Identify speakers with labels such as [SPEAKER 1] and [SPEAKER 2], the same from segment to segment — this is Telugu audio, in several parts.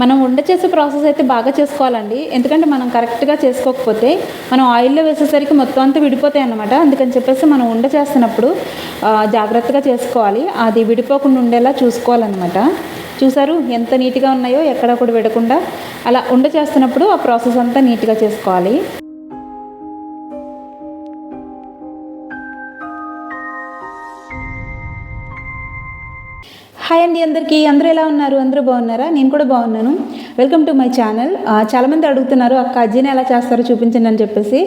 [SPEAKER 1] మనం వంట చేసే ప్రాసెస్ అయితే బాగా చేసుకోవాలండి. ఎందుకంటే మనం కరెక్ట్గా చేసుకోకపోతే మనం ఆయిల్లో వేసేసరికి మొత్తం అంతా విడిపోతాయి అన్నమాట అందుకని చెప్పేసి మనం వంట చేస్తున్నప్పుడు జాగ్రత్తగా చేసుకోవాలి. అది విడిపోకుండా ఉండేలా చూసుకోవాలన్నమాట. చూసారు? ఎంత నీట్గా ఉన్నాయో ఎక్కడ కూడా విడకుండా అలా వండ చేస్తున్నప్పుడు ఆ ప్రాసెస్ అంతా నీట్గా చేసుకోవాలి. హాయ్ అండి అందరికీ. అందరూ ఎలా ఉన్నారు? అందరూ బాగున్నారా? నేను కూడా బాగున్నాను. వెల్కమ్ టు మై ఛానల్ చాలామంది అడుగుతున్నారు అక్క అజ్జీని ఎలా చేస్తారో చూపించండి అని చెప్పేసి.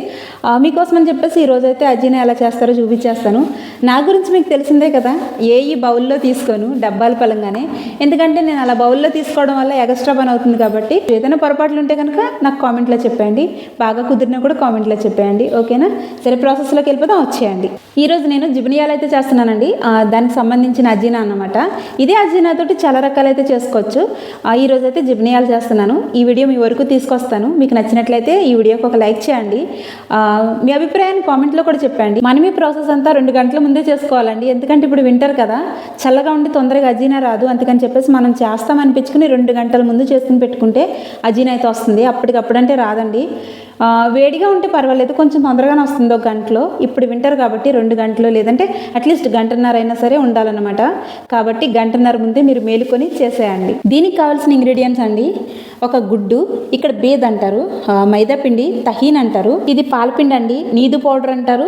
[SPEAKER 1] మీకోసం అని చెప్పేసి ఈరోజైతే అయితే అజ్జీని ఎలా చేస్తారో చూపించేస్తాను. నా గురించి మీకు తెలిసిందే కదా ఏ ఈ బౌల్లో తీసుకోను డబ్బాల పలంగానే ఎందుకంటే నేను అలా బౌల్లో తీసుకోవడం వల్ల ఎక్స్ట్రా పని అవుతుంది కాబట్టి. ఏదైనా పొరపాట్లు ఉంటే కనుక నాకు కామెంట్లో చెప్పేయండి. బాగా కుదిరినా కూడా కామెంట్లో చెప్పేయండి. ఓకేనా? సరే ప్రాసెస్లోకి వెళ్ళిపోదాం వచ్చేయండి. ఈరోజు నేను జిబినియాలు అయితే చేస్తున్నానండి. దానికి సంబంధించిన అజీనా అన్నమాట. ఇదే అజీనా తోటి చాలా రకాలైతే చేసుకోవచ్చు. ఈరోజు ఈ అయితే జిబ్నియాలు చేస్తున్నాను. ఈ వీడియో మీ వరకు తీసుకొస్తాను. మీకు నచ్చినట్లయితే ఈ వీడియోకి ఒక లైక్ చేయండి. మీ అభిప్రాయాన్ని కామెంట్లో కూడా చెప్పండి. మనం ఈ ప్రాసెస్ అంతా రెండు గంటల ముందే చేసుకోవాలండి. ఎందుకంటే ఇప్పుడు వింటర్ కదా. చల్లగా ఉండి తొందరగా అజీనా రాదు. అందుకని చెప్పేసి మనం చేస్తామనిపించుకుని రెండు గంటల ముందు చేసుకుని పెట్టుకుంటే అజీనా అయితే వస్తుంది. అప్పటికప్పుడు అంటే రాదండి. వేడిగా ఉంటే పర్వాలేదు కొంచెం తొందరగానే వస్తుంది ఒక గంటలో. ఇప్పుడు వింటర్ కాబట్టి రెండు గంటలు లేదంటే అట్లీస్ట్ గంటన్నర అయినా సరే ఉండాలన్నమాట. కాబట్టి గంటన్నర ముందే మీరు మేలుకొని చేసేయండి. దీనికి కావాల్సిన ఇంగ్రీడియంట్స్ అండి ఒక గుడ్డు ఇక్కడ బేద్ అంటారు మైదా పిండి తహీన్ అంటారు. ఇది పాలపిండి అండి నీదు పౌడర్ అంటారు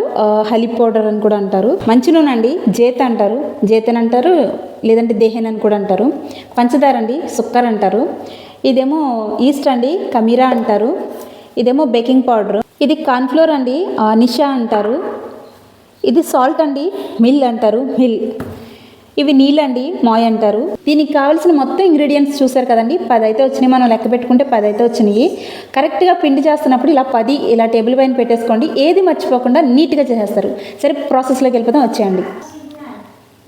[SPEAKER 1] హలీప్ పౌడర్ అని కూడా అంటారు. మంచి నూనె అండి జేత అంటారు. జేతన్ అంటారు లేదంటే దేహన్ అని కూడా అంటారు. పంచదార అండి సుక్కర్ అంటారు. ఇదేమో ఈస్ట్ అండి కమీరా అంటారు. ఇదేమో బేకింగ్ పౌడర్. ఇది కార్న్ఫ్లోర్ అండి నిషా అంటారు. ఇది సాల్ట్ అండి మిల్ అంటారు మిల్. ఇవి నీళ్ళండి మాయ్ అంటారు. దీనికి కావాల్సిన మొత్తం ఇంగ్రీడియంట్స్ చూసారు కదండి పది అయితే వచ్చినాయి. మనం లెక్క పెట్టుకుంటే పది అయితే వచ్చినాయి కరెక్ట్గా పిండి చేస్తున్నప్పుడు ఇలా పది ఇలా టేబుల్ పైన పెట్టేసుకోండి. ఏది మర్చిపోకుండా నీట్గా చేసేస్తారు. సరే ప్రాసెస్లోకి వెళ్ళిపోతాం వచ్చేయండి.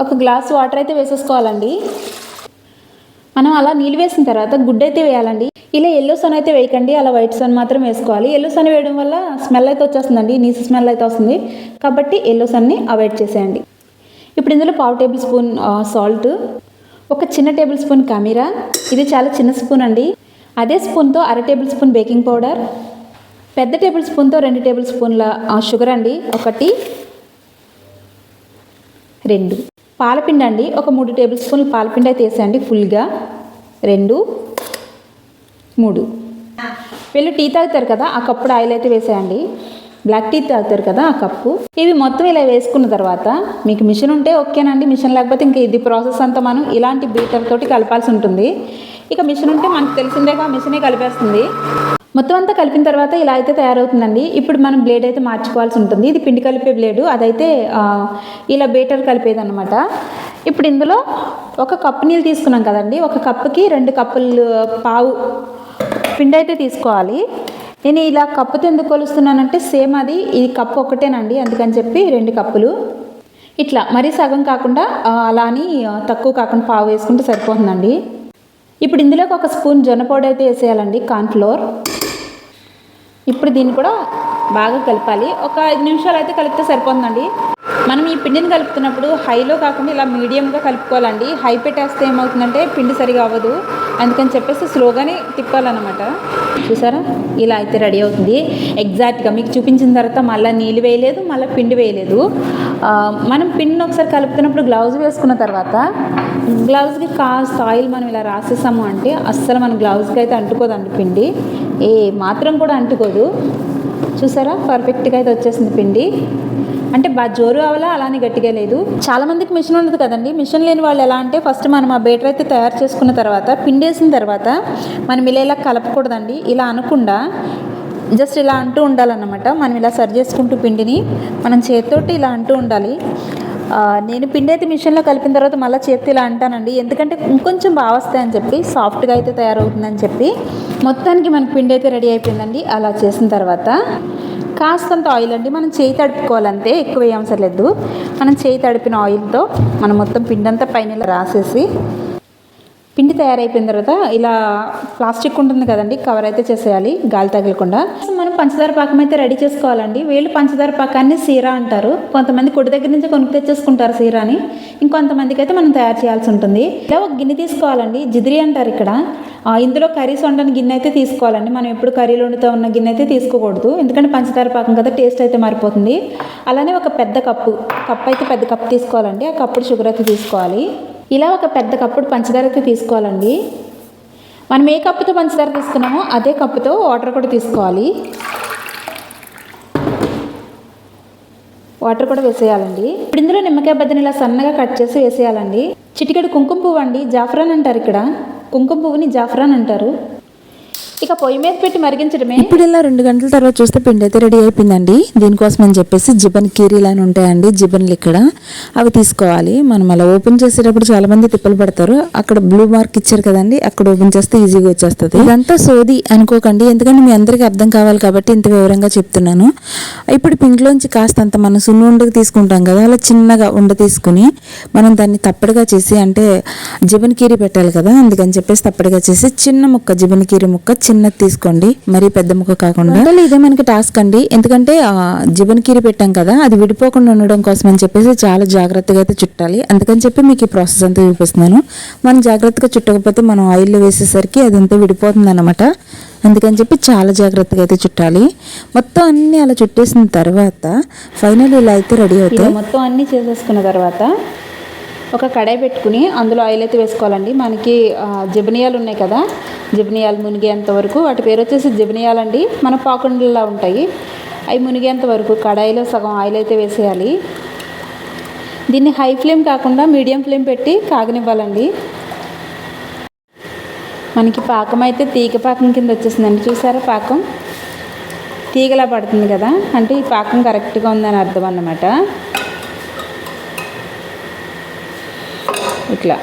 [SPEAKER 1] ఒక గ్లాస్ వాటర్ అయితే వేసేసుకోవాలండి. మనం అలా నీళ్ళు వేసిన తర్వాత గుడ్డ అయితే వేయాలండి. ఇలా ఎల్లో సన్ అయితే వేయకండి. అలా వైట్ సన్ మాత్రం వేసుకోవాలి. ఎల్లో సన్ వేయడం వల్ల స్మెల్ అయితే వచ్చేస్తుందండి. నీసు స్మెల్ అయితే వస్తుంది. కాబట్టి ఎల్లో సన్ని అవాయిడ్ చేసేయండి. ఇప్పుడు ఇందులో పావు టేబుల్ స్పూన్ సాల్ట్ ఒక చిన్న టేబుల్ స్పూన్ కమీరా ఇది చాలా చిన్న స్పూన్ అండి. అదే స్పూన్తో అర టేబుల్ స్పూన్ బేకింగ్ పౌడర్ పెద్ద టేబుల్ స్పూన్తో రెండు టేబుల్ స్పూన్ల షుగర్ అండి. ఒకటి రెండు. పాలపిండి అండి ఒక మూడు టేబుల్ స్పూన్లు పాలపిండి అయితే వేసేయండి ఫుల్గా. రెండు. మూడు. వీళ్ళు టీ తాగుతారు కదా ఆ కప్పుడు ఆయిల్ అయితే వేసేయండి. బ్లాక్ టీ తాగుతారు కదా ఆ కప్పు. ఇవి మొత్తం ఇలా వేసుకున్న తర్వాత మీకు మిషన్ ఉంటే ఓకేనండి. మిషన్ లేకపోతే ఇంక ఇది ప్రాసెస్ అంతా మనం ఇలాంటి బీటర్ తోటి కలపాల్సి ఉంటుంది. ఇక మిషన్ ఉంటే మనకు తెలిసిందేగా మిషనే కలిపేస్తుంది. మొత్తం అంతా కలిపిన తర్వాత ఇలా అయితే తయారవుతుందండి. ఇప్పుడు మనం బ్లేడ్ అయితే మార్చుకోవాల్సి ఉంటుంది. ఇది పిండి కలిపే బ్లేడు అదైతే ఇలా బేటర్ కలిపేది అనమాట ఇప్పుడు ఇందులో ఒక కప్పు నీళ్ళు తీసుకున్నాం కదండి. ఒక కప్పుకి రెండు కప్పులు పావు పిండి అయితే తీసుకోవాలి. నేను ఇలా కప్పుతో ఎందుకు కొలుస్తున్నానంటే సేమ్ అది ఇది కప్పు ఒకటేనండి. అందుకని చెప్పి రెండు కప్పులు. ఇట్లా మరీ సగం కాకుండా అలా అని తక్కువ కాకుండా పావు వేసుకుంటే సరిపోతుందండి. ఇప్పుడు ఇందులోకి ఒక స్పూన్ జొన్న పౌడర్ అయితే వేసేయాలండి కార్న్ఫ్లోర్ ఇప్పుడు దీన్ని కూడా బాగా కలపాలి. ఒక ఐదు నిమిషాలు అయితే కలిపితే సరిపోతుందండి. మనం ఈ పిండిని కలుపుతున్నప్పుడు హైలో కాకుండా ఇలా మీడియంగా కలుపుకోవాలండి. హై పెట్టేస్తే ఏమవుతుందంటే పిండి సరిగా అవ్వదు. అందుకని చెప్పేసి స్లోగానే తిప్పాలన్నమాట. చూసారా? ఇలా అయితే రెడీ అవుతుంది. ఎగ్జాక్ట్గా మీకు చూపించిన తర్వాత మళ్ళీ నీళ్ళు వేయలేదు మళ్ళీ పిండి వేయలేదు. మనం పిండిని ఒకసారి కలుపుతున్నప్పుడు గ్లౌజ్ వేసుకున్న తర్వాత గ్లౌజ్కి కాస్త ఆయిల్ మనం ఇలా రాసేసాము అంటే అస్సలు మన గ్లౌజ్కి అయితే అంటుకోదండి పిండి. ఏ మాత్రం కూడా అంటుకోదు. చూసారా? పర్ఫెక్ట్గా అయితే వచ్చేసింది పిండి. అంటే బాగా జోరు అవ్వాలా అలానే గట్టిగా లేదు. చాలా మందికి మిషన్ ఉండదు కదండి. మిషన్ లేని వాళ్ళు ఎలా అంటే ఫస్ట్ మనం ఆ బేటర్ అయితే తయారు చేసుకున్న తర్వాత పిండి వేసిన తర్వాత మనం ఇలా ఇలా కలపకూడదండి. ఇలా అనకుండా జస్ట్ ఇలా అంటూ ఉండాలన్నమాట. మనం ఇలా సరి చేసుకుంటూ పిండిని మనం చేతితోటి ఇలా అంటూ ఉండాలి. నేను పిండి అయితే మిషన్లో కలిపిన తర్వాత మళ్ళీ చేతి ఇలా అంటానండి. ఎందుకంటే ఇంకొంచెం బాగా వస్తాయని చెప్పి సాఫ్ట్గా అయితే తయారవుతుందని చెప్పి మొత్తానికి మనకి పిండి అయితే రెడీ అయిపోయిందండి. అలా చేసిన తర్వాత కాస్తంత ఆయిల్ అండి. మనం చేయి తడుపుకోవాలంతే ఎక్కువ వేయ అవసరం లేదు. మనం చేయి తడిపిన ఆయిల్తో మనం మొత్తం పిండంతా పైన రాసేసి పిండి తయారైపోయిన తర్వాత ఇలా ప్లాస్టిక్ ఉంటుంది కదండి కవర్ అయితే చేసేయాలి గాలి తగలకుండా. మనం పంచదార పాకం అయితే రెడీ చేసుకోవాలండి. వీళ్ళు పంచదార పాకాన్ని సీరా అంటారు. కొంతమంది కొడి దగ్గర నుంచి కొనుక్కు తెచ్చేసుకుంటారు సీరాని. ఇంకొంతమందికి అయితే మనం తయారు చేయాల్సి ఉంటుంది. ఇలా ఒక గిన్నె తీసుకోవాలండి. జిదిరి అంటారు ఇక్కడ. ఇందులో కర్రీస్ వండని గిన్నె అయితే తీసుకోవాలండి. మనం ఎప్పుడు కర్రీలు వండుతూ ఉన్న గిన్నె అయితే తీసుకోకూడదు. ఎందుకంటే పంచదార పాకం కదా టేస్ట్ అయితే మారిపోతుంది. అలానే ఒక పెద్ద కప్పు కప్పు అయితే పెద్ద కప్పు తీసుకోవాలండి. ఆ కప్పుడు షుగర్ అయితే తీసుకోవాలి. ఇలా ఒక పెద్ద కప్పుడు పంచదారతో తీసుకోవాలండి. మనం ఏ కప్పుతో పంచదార తీసుకున్నామో అదే కప్పుతో వాటర్ కూడా తీసుకోవాలి. వాటర్ కూడా వేసేయాలండి. ఇప్పుడు ఇందులో నిమ్మకాయ బద్దని ఇలా సన్నగా కట్ చేసి వేసేయాలండి. చిటికెడు కుంకుమ పువ్వు అండి జాఫ్రాన్ అంటారు ఇక్కడ. కుంకుమ పువ్వుని జాఫ్రాన్ అంటారు. ఇక పొయ్యి మీద పెట్టి మరిగించడమే?
[SPEAKER 2] ఇప్పుడు ఇలా రెండు గంటల తర్వాత చూస్తే పిండి అయితే రెడీ అయిపోయిందండి. దీనికోసం అని చెప్పేసి జిబన్ కీరీలు అని ఉంటాయండి జిబన్లు ఇక్కడ. అవి తీసుకోవాలి. మనం అలా ఓపెన్ చేసేటప్పుడు చాలా మంది తిప్పలు పడతారు. అక్కడ బ్లూ మార్క్ ఇచ్చారు కదండి అక్కడ ఓపెన్ చేస్తే ఈజీగా వచ్చేస్తుంది. ఇదంతా సోది అనుకోకండి ఎందుకంటే మీ అందరికీ అర్థం కావాలి కాబట్టి ఇంత వివరంగా చెప్తున్నాను. ఇప్పుడు పిండిలోంచి కాస్త అంత మనం సున్ను ఉండకు తీసుకుంటాం కదా అలా చిన్నగా ఉండ తీసుకుని మనం దాన్ని తప్పడుగా చేసి అంటే జిబన్ కీరీ పెట్టాలి కదా అందుకని చెప్పేసి తప్పడుగా చేసి చిన్న ముక్క జిబన్ కీరీ ముక్క చిన్నది తీసుకోండి. మరీ పెద్ద ముక్క కాకుండా. ఇదే మనకి టాస్క్ అండి. ఎందుకంటే ఆ, జిబన్ కీరీ పెట్టాం కదా అది విడిపోకుండా ఉండడం కోసం అని చెప్పేసి చాలా జాగ్రత్తగా అయితే చుట్టాలి. అందుకని చెప్పి మీకు ఈ ప్రాసెస్ అంతా చూపిస్తున్నాను. మనం జాగ్రత్తగా చుట్టకపోతే మనం ఆయిల్లో వేసేసరికి అదంతా విడిపోతుంది అనమాట అందుకని చెప్పి చాలా జాగ్రత్తగా అయితే చుట్టాలి. మొత్తం అన్ని అలా చుట్టేసిన తర్వాత ఫైనల్ ఇలా అయితే రెడీ అవుతాయి.
[SPEAKER 1] మొత్తం అన్నీ చేసేసుకున్న తర్వాత ఒక కడాయి పెట్టుకుని అందులో ఆయిల్ అయితే వేసుకోవాలండి. మనకి జబనియాలు ఉన్నాయి కదా జబనియాలు మునిగేంత వరకు. వాటి పేరు వచ్చేసి జిబనియాలండి. మన పాకుండలా ఉంటాయి. అవి మునిగేంత వరకు కడాయిలో సగం ఆయిల్ అయితే వేసేయాలి. దీన్ని హై ఫ్లేమ్ కాకుండా మీడియం ఫ్లేమ్ పెట్టి కాగనివ్వాలండి. మనకి పాకం అయితే తీగ పాకం కింద వచ్చేసిందండి. చూసారా పాకం? తీగలా పడుతుంది కదా. అంటే ఈ పాకం కరెక్ట్గా ఉందని అర్థం అన్నమాట. ఇట్లా.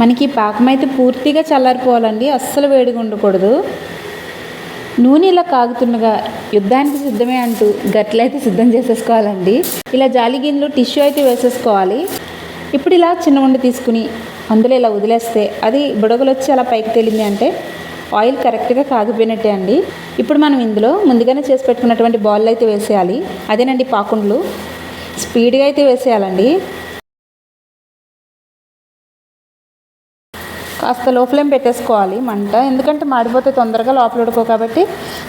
[SPEAKER 1] మనకి పాకం అయితే పూర్తిగా చల్లారిపోవాలండి అస్సలు వేడిగా ఉండకూడదు. నూనె ఇలా కాగుతుండగా యుద్ధానికి సిద్ధమే అంటూ గట్లయితే సిద్ధం చేసేసుకోవాలండి. ఇలా జాలి గిన్నెలో టిష్యూ అయితే వేసేసుకోవాలి. ఇప్పుడు ఇలా చిన్న ఉండ తీసుకుని అందులో ఇలా వదిలేస్తే అది బుడగలు వచ్చి అలా పైకి తేలింది అంటే ఆయిల్ కరెక్ట్గా కాగిపోయినట్టే అండి. ఇప్పుడు మనం ఇందులో ముందుగానే చేసి పెట్టుకున్నటువంటి బాల్ అయితే వేసేయాలి. అదేనండి పాకుండ్లు. స్పీడ్గా అయితే వేసేయాలండి. కాస్త లో ఫ్లేమ్ పెట్టేసుకోవాలి మంట. ఎందుకంటే మాడిపోతే తొందరగా లోపల ఉడుకో కాబట్టి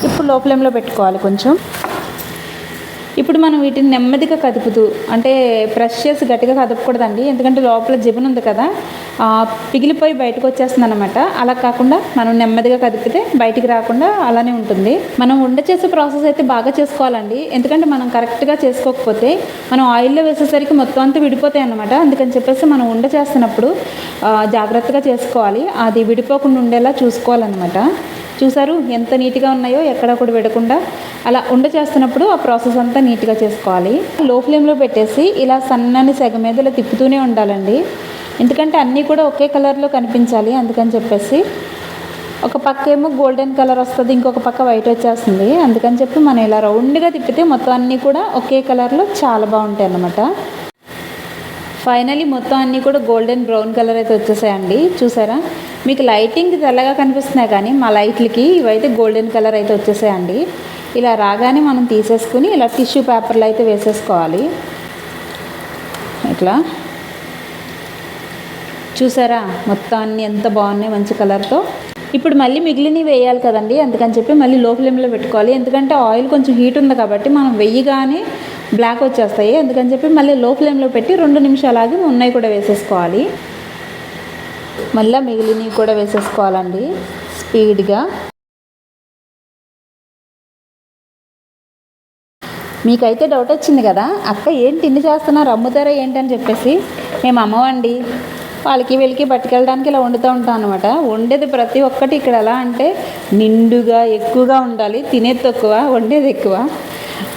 [SPEAKER 1] ఇప్పుడు లో ఫ్లేమ్లో పెట్టుకోవాలి కొంచెం. ఇప్పుడు మనం వీటిని నెమ్మదిగా కదుపుతూ అంటే ప్రెస్ చేసి గట్టిగా కదపకూడదండి. ఎందుకంటే లోపల జిబున్ ఉంది కదా. పిగిలిపోయి బయటకు వచ్చేస్తుంది అనమాట అలా కాకుండా మనం నెమ్మదిగా కదిపితే బయటికి రాకుండా అలానే ఉంటుంది. మనం ఉండ చేసే ప్రాసెస్ అయితే బాగా చేసుకోవాలండి. ఎందుకంటే మనం కరెక్ట్గా చేసుకోకపోతే మనం ఆయిల్లో వేసేసరికి మొత్తం అంతా విడిపోతాయి అనమాట అందుకని చెప్పేసి మనం ఉండ చేస్తున్నప్పుడు జాగ్రత్తగా చేసుకోవాలి. అది విడిపోకుండా ఉండేలా చూసుకోవాలన్నమాట. చూసారు ఎంత నీట్గా ఉన్నాయో ఎక్కడ కూడా విడకుండా అలా ఉండ చేస్తున్నప్పుడు ఆ ప్రాసెస్ అంతా నీట్గా చేసుకోవాలి. లో ఫ్లేమ్లో పెట్టేసి ఇలా సన్నని సెగ మీద ఇలా తిప్పుతూనే ఉండాలండి. ఎందుకంటే అన్నీ కూడా ఒకే కలర్లో కనిపించాలి అందుకని చెప్పేసి. ఒక పక్క ఏమో గోల్డెన్ కలర్ వస్తుంది ఇంకొక పక్క వైట్ వచ్చేస్తుంది. అందుకని చెప్పి మనం ఇలా రౌండ్గా తిప్పితే మొత్తం అన్నీ కూడా ఒకే కలర్లో చాలా బాగుంటాయి అన్నమాట. ఫైనలీ మొత్తం అన్నీ కూడా గోల్డెన్ బ్రౌన్ కలర్ అయితే వచ్చేసాయండి. చూసారా? మీకు లైటింగ్ తెల్లగా కనిపిస్తున్నాయి కానీ మా లైట్లకి ఇవైతే గోల్డెన్ కలర్ అయితే వచ్చేసాయండి. ఇలా రాగానే మనం తీసేసుకుని ఇలా టిష్యూ పేపర్లు అయితే వేసేసుకోవాలి. ఇట్లా. చూసారా? మొత్తాన్ని ఎంత బాగున్నాయి మంచి కలర్తో. ఇప్పుడు మళ్ళీ మిగిలినవి వేయాలి కదండి అందుకని చెప్పి మళ్ళీ లో ఫ్లేమ్లో పెట్టుకోవాలి. ఎందుకంటే ఆయిల్ కొంచెం హీట్ ఉంది కాబట్టి మనం వెయ్యగానే బ్లాక్ వచ్చేస్తాయి. అందుకని చెప్పి మళ్ళీ లో ఫ్లేమ్లో పెట్టి రెండు నిమిషాలు ఆగి ఉన్నాయి కూడా వేసేసుకోవాలి. మళ్ళీ మిగిలినవి కూడా వేసేసుకోవాలండి స్పీడ్గా. మీకైతే డౌట్ వచ్చింది కదా అక్క ఏంటి ఇన్ని చేస్తున్నారు అమ్ముతారా ఏంటి అని చెప్పేసి. మేము అమ్మవండి. వాళ్ళకి వీళ్ళకి పట్టుకెళ్ళడానికి ఇలా వండుతూ ఉంటాం అనమాట వండేది ప్రతి ఒక్కటి ఇక్కడ ఎలా అంటే నిండుగా ఎక్కువగా ఉండాలి తినేది తక్కువ వండేది ఎక్కువ.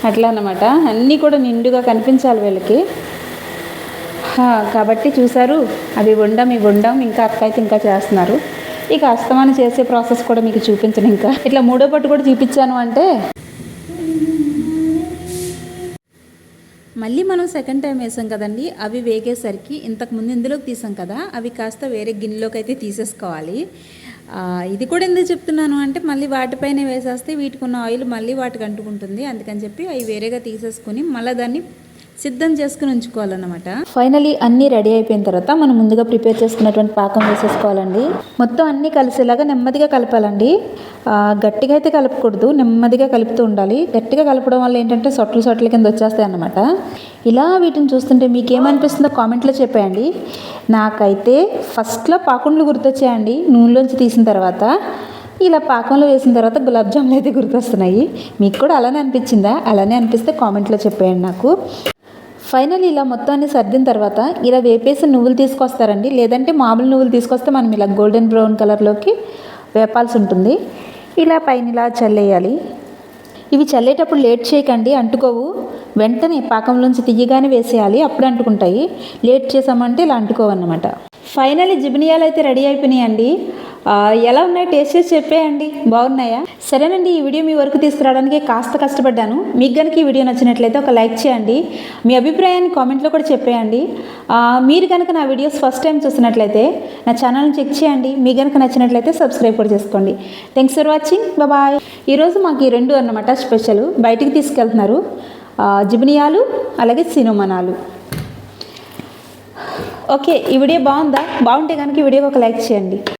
[SPEAKER 1] అట్లా అనమాట అన్నీ కూడా నిండుగా కనిపించాలి వీళ్ళకి. హా, కాబట్టి చూసారు అవి వండం ఇవి వండాం ఇంకా అక్క అయితే ఇంకా చేస్తున్నారు. ఇక అస్తమానం చేసే ప్రాసెస్ కూడా మీకు చూపించను ఇంకా. ఇట్లా మూడో పట్టు కూడా చూపించాను అంటే మళ్ళీ మనం సెకండ్ టైం వేసాం కదండి అవి వేగేసరికి ఇంతకుముందు ఇందులోకి తీసాం కదా అవి కాస్త వేరే గిన్నెలోకి అయితే తీసేసుకోవాలి ఇది కూడా ఎందుకు చెప్తున్నాను అంటే మళ్ళీ వాటిపైన వేసేస్తే వీటికి ఉన్న ఆయిల్ మళ్ళీ వాటికి అంటుకుంటుంది అందుకని చెప్పి అవి వేరేగా తీసేసుకుని మళ్ళీ దాన్ని సిద్ధం చేసుకుని ఉంచుకోవాలన్నమాట. ఫైనలీ అన్నీ రెడీ అయిపోయిన తర్వాత మనం ముందుగా ప్రిపేర్ చేసుకున్నటువంటి పాకం వేసేసుకోవాలండి. మొత్తం అన్నీ కలిసేలాగా నెమ్మదిగా కలపాలండి. గట్టిగా అయితే కలపకూడదు నెమ్మదిగా కలుపుతూ ఉండాలి. గట్టిగా కలపడం వల్ల ఏంటంటే సొట్లు సొట్ల కింద వచ్చేస్తాయి అన్నమాట. ఇలా వీటిని చూస్తుంటే మీకు ఏమనిపిస్తుందో కామెంట్లో చెప్పేయండి. నాకైతే ఫస్ట్లో పాకుండ్లు గుర్తొచ్చాయండి నూనెలోంచి తీసిన తర్వాత. ఇలా పాకంలో వేసిన తర్వాత గులాబ్ జాములు అయితే గుర్తొస్తున్నాయి. మీకు కూడా అలానే అనిపించిందా? అలానే అనిపిస్తే కామెంట్లో చెప్పేయండి నాకు. ఫైనల్ ఇలా మొత్తాన్ని సర్దిన తర్వాత ఇలా వేపేసి నువ్వులు తీసుకొస్తారండి. లేదంటే మామూలు నువ్వులు తీసుకొస్తే మనం ఇలా గోల్డెన్ బ్రౌన్ కలర్లోకి వేపాల్సి ఉంటుంది. ఇలా పైన ఇలా చల్లేయాలి. ఇవి చల్లేటప్పుడు లేట్ చేయకండి. అంటుకోవు. వెంటనే పాకంలోంచి తీయగానే వేసేయాలి. అప్పుడు అంటుకుంటాయి. లేట్ చేసామంటే ఇలా అంటుకోవన్నమాట. ఫైనల్లీ జిబినియాలు అయితే రెడీ అయిపోయినాయండి. ఎలా ఉన్నాయి? టేస్ట్ చేసి చెప్పేయండి. బాగున్నాయా? సరేనండి ఈ వీడియో మీ వరకు తీసుకురావడానికి కాస్త కష్టపడ్డాను. మీకు కనుక ఈ వీడియో నచ్చినట్లయితే ఒక లైక్ చేయండి. మీ అభిప్రాయాన్ని కామెంట్లో కూడా చెప్పేయండి. మీరు కనుక నా వీడియోస్ ఫస్ట్ టైం చూసినట్లయితే నా ఛానల్ని చెక్ చేయండి. మీ కనుక నచ్చినట్లయితే సబ్స్క్రైబ్ కూడా చేసుకోండి. థ్యాంక్స్ ఫర్ వాచింగ్ బాయ్ ఈరోజు మాకు ఈ రెండు అన్నమాట స్పెషల్. బయటికి తీసుకెళ్తున్నారు. జిబినియాలు అలాగే సినోమనాలు. ఓకే ఈ వీడియో బాగుందా? బాగుంటే కనుక ఈ వీడియోకి ఒక లైక్ చేయండి.